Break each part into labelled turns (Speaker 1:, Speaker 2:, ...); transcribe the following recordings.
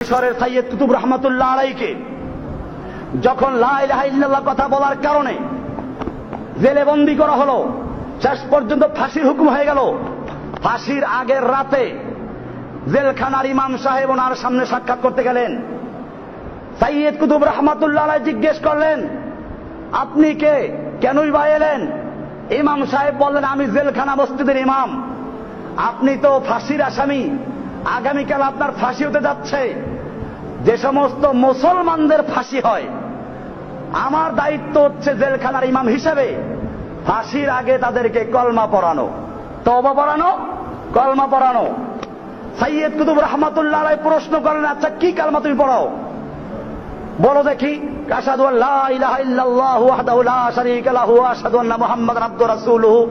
Speaker 1: মিশরের সাইয়দ কুতুব রহমতুল্লাহ আলাইকে, যখন লা ইলাহা ইল্লাল্লাহ কথা বলার কারণে জেলে বন্দি করা হলো, শেষ পর্যন্ত ফাঁসির হুকুম হয়ে গেল। ফাঁসির আগের রাতে জেলখানার ইমাম সাহেব ওনার সামনে সাক্ষাৎ করতে গেলেন। সাইয়দ কুতুব রহমতুল্লাহ আলাই জিজ্ঞেস করলেন, আপনি কে? কেনই বা এলেন? ইমাম সাহেব বললেন, আমি জেলখানা মসজিদের ইমাম। আপনি তো ফাঁসির আসামি। আগামীকাল আপনার ফাঁসি হতে যাচ্ছে। যে সমস্ত মুসলমানদের ফাঁসি হয়, আমার দায়িত্ব হচ্ছে জেলখানার ইমাম হিসেবে ফাঁসির আগে তাদেরকে কলমা পড়ানো তবা পড়ানো কলমা পড়ানো সাইয়দ কুতুব রহমতুল্লাহ প্রশ্ন করেন আচ্ছা কি কালমা তুমি পড়াও? বলো দেখি রাসূলুহু।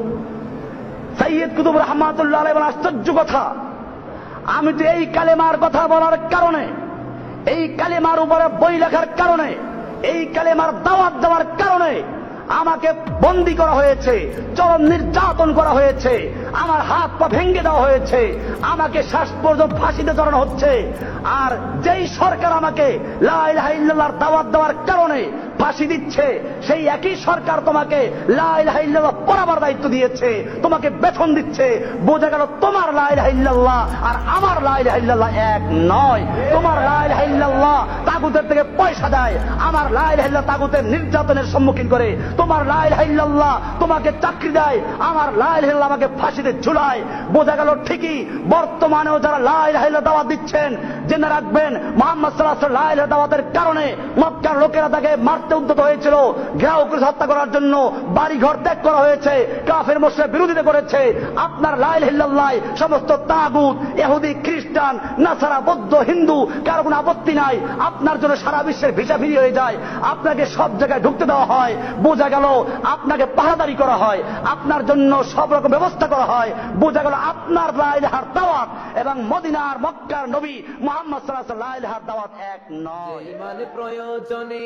Speaker 1: সাইয়দ কুতুব রহমাতুল্লাহ আলাইহি আশ্চর্য কথা। আমি তো এই কালেমার কথা বলার কারণে, এই কালেমার উপরে বই লেখার কারণে, এই কালেমার দাওয়াত দেওয়ার কারণে আমাকে বন্দি করা হয়েছে, চরম নির্যাতন করা হয়েছে, আমার হাত পা ভেঙে দেওয়া হয়েছে, আমাকে শ্বাস পর্যন্ত ফাঁসিতে চড়ানো হচ্ছে। আর যেই সরকার আমাকে লা ইলাহা ইল্লাল্লাহর দাওয়াত দেওয়ার কারণে ফাঁসি দিচ্ছে, সেই একই সরকার তোমাকে লা ইলাহা ইল্লাল্লাহ পড়াবার দায়িত্ব দিয়েছে, তোমাকে বেতন দিচ্ছে, বোঝা গেল তোমার লা ইলাহা ইল্লাল্লাহ আর আমার লা ইলাহা ইল্লাল্লাহ এক নয়। তোমার লা ইলাহা ইল্লাল্লাহ তাগুতের থেকে পয়সা দেয়, আমার লা ইলাহা ইল্লাল্লাহ তাগুতের নির্যাতনের সম্মুখীন করে, তোমার লা ইলাহা ইল্লাল্লাহ তোমাকে চাকরি দেয়, আমার লা ইলাহা আমাকে ফাঁসিতে ঝুলায়। বোঝা গেল ঠিকই, বর্তমানেও যারা লা ইলাহা ইল্লাল্লাহ দাওয়াত দিচ্ছেন, জেনে রাখবেন, মোহাম্মদ সাল্লাল্লাহু আলাইহি ওয়াসাল্লাম লা দাওয়াতের কারণে মক্কার লোকেরা তাকে মারতে উদ্যত হয়েছিল। ঘেরাও করে হত্যা করার জন্য বাড়ি ঘর ত্যাগ করা হয়েছে, কাফের মোশের বিরোধিতা করেছে। আপনার লাইল হিল্লাল্লাহ সমস্ত তাগুত এহুদি খ্রিস্টান, নাসারা, বৌদ্ধ, হিন্দু, কারও কোনো আপত্তি নাই। আপনার জন্য সারা বিশ্বের ভিসা ফিরি হয়ে যায়। আপনাকে সব জায়গায় ঢুকতে দেওয়া হয়। বোঝা গেল আপনাকে পাহাদারি করা হয়। আপনার জন্য সব রকম ব্যবস্থা করা হয়। বোঝা গেল আপনার লাইল হার দাওয়াত এবং মদিনার মক্কার নবী মোহাম্মদ সাল্লাহ লাইলহার দাওয়াত এক নয়।
Speaker 2: প্রয়োজনে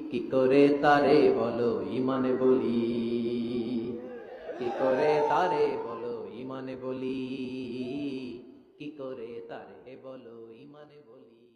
Speaker 2: কি করে তারে বলো ইমানে বলি? কি করে তারে বলো ইমানে বলি? কি করে তারে বলো ইমানে বলি?